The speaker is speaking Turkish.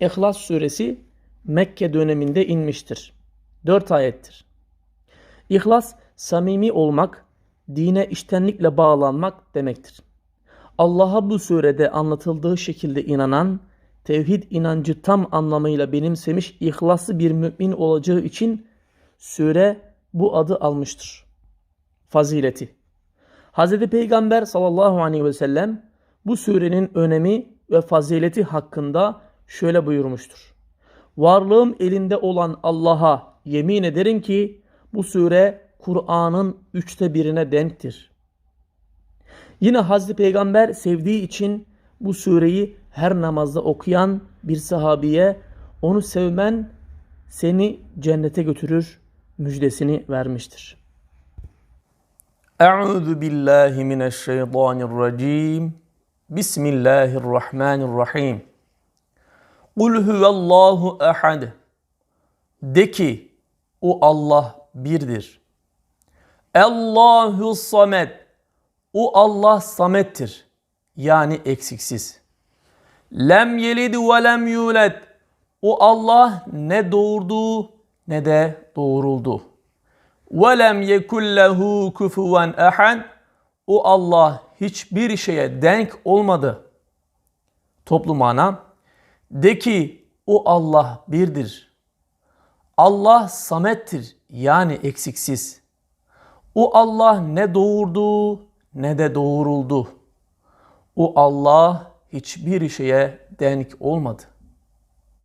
İhlas suresi Mekke döneminde inmiştir. 4 ayettir. İhlas samimi olmak, dine içtenlikle bağlanmak demektir. Allah'a bu surede anlatıldığı şekilde inanan, tevhid inancı tam anlamıyla benimsemiş ihlaslı bir mümin olacağı için sure bu adı almıştır. Fazileti Hz. Peygamber sallallahu aleyhi ve sellem bu surenin önemi ve fazileti hakkında şöyle buyurmuştur. Varlığım elinde olan Allah'a yemin ederim ki bu sure Kur'an'ın üçte birine denktir. Yine Hazreti Peygamber sevdiği için bu sureyi her namazda okuyan bir sahabiye onu sevmen seni cennete götürür müjdesini vermiştir. Euzu billahi mineşşeytanirracim. Bismillahirrahmanirrahim. Kul huvallahu ehad. De ki o Allah birdir. Allahu samet. O Allah samettir. Yani eksiksiz. Lem yelid ve lem yulad. O Allah ne doğurdu ne de doğuruldu. Ve lem yekul lehu kufuven ehad. O Allah hiçbir şeye denk olmadı. Toplu mana de ki o Allah birdir. Allah samettir yani eksiksiz. O Allah ne doğurdu ne de doğuruldu. O Allah hiçbir şeye denk olmadı.